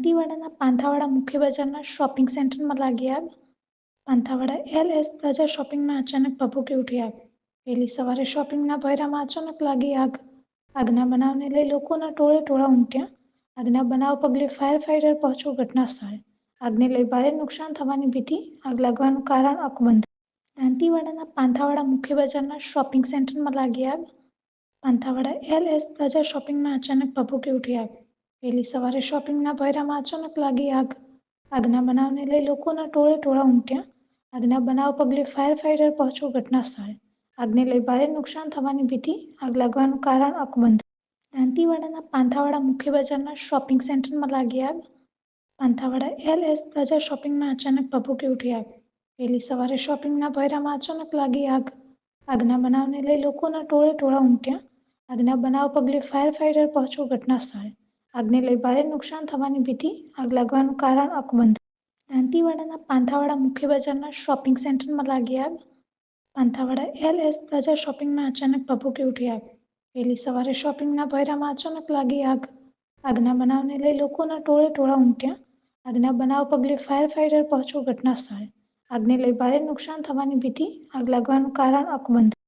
દાંતીવાડાના પાંથાવાડા મુખ્ય બજારના શોપિંગ સેન્ટરમાં લાગી આગ. પાંથાવાડા એલ એસ પ્લાઝા શોપિંગમાં અચાનક ભભૂકી ઉઠી આગ. વહેલી સવારે શોપિંગના ભયરામાં અચાનક લાગી આગ. આગના બનાવને લઈ લોકોના ટોળે ટોળા ઉમટ્યા. આગના બનાવ પગલે ફાયર ફાઇટર પહોંચ્યું ઘટના સ્થળે આગને લઈ ભારે નુકસાન થવાની ભીતિ. આગ લાગવાનું કારણ અકબંધ. દાંતીવાડાના પાંથાવાડા મુખ્ય બજારના શોપિંગ સેન્ટરમાં લાગી આગ. પાંથાવાડા એલ એસ પ્લાઝા શોપિંગમાં અચાનક ભભૂકી ઉઠી આગ. વહેલી સવારે શોપિંગના ભયરામાં અચાનક લાગી આગ. આગના બનાવને લઈ લોકોના ટોળે ટોળા ઉમટ્યા. આગના બનાવ પગલે ફાયર ફાઇટર પહોંચ્યું ઘટના સ્થળે આગને લઈ ભારે નુકસાન થવાની ભીતિ, આગ લાગવાનું કારણ અકબંધ. દાંતીવાડાના પાંથાવાડા મુખ્ય બજારના શોપિંગ સેન્ટરમાં લાગી આગ. પાંથાવાડા એલ એસ પ્લાઝા શોપિંગમાં અચાનક ભભૂકી ઉઠી આગ. વહેલી સવારે શોપિંગના ભયરામાં અચાનક લાગી આગ. આગના બનાવને લઈ લોકોના ટોળે ટોળા ઉમટ્યા. આગના બનાવ પગલે ફાયર ફાઇટર પહોંચ્યું ઘટના સ્થળે આગને લઈ ભારે નુકસાન થવાની ભીતિ આગ લાગવાનું કારણ અકબંધ. દાંતીવાડાના પાંથાવાડા મુખ્ય બજારના શોપિંગ સેન્ટરમાં લાગી આગ. પાંથાવાડા એલ એસ પ્લાઝા શોપિંગમાં અચાનક ભભૂકી ઉઠી આગ. વહેલી સવારે શોપિંગના ભયરામાં અચાનક લાગી આગ. આગના બનાવને લઈ લોકોના ટોળે ટોળા ઉમટ્યા. આગના બનાવ પગલે ફાયર ફાઇટર પહોંચ્યું ઘટના સ્થળે આગને લઈ ભારે નુકસાન થવાની ભીતિ, આગ લાગવાનું કારણ અકબંધ.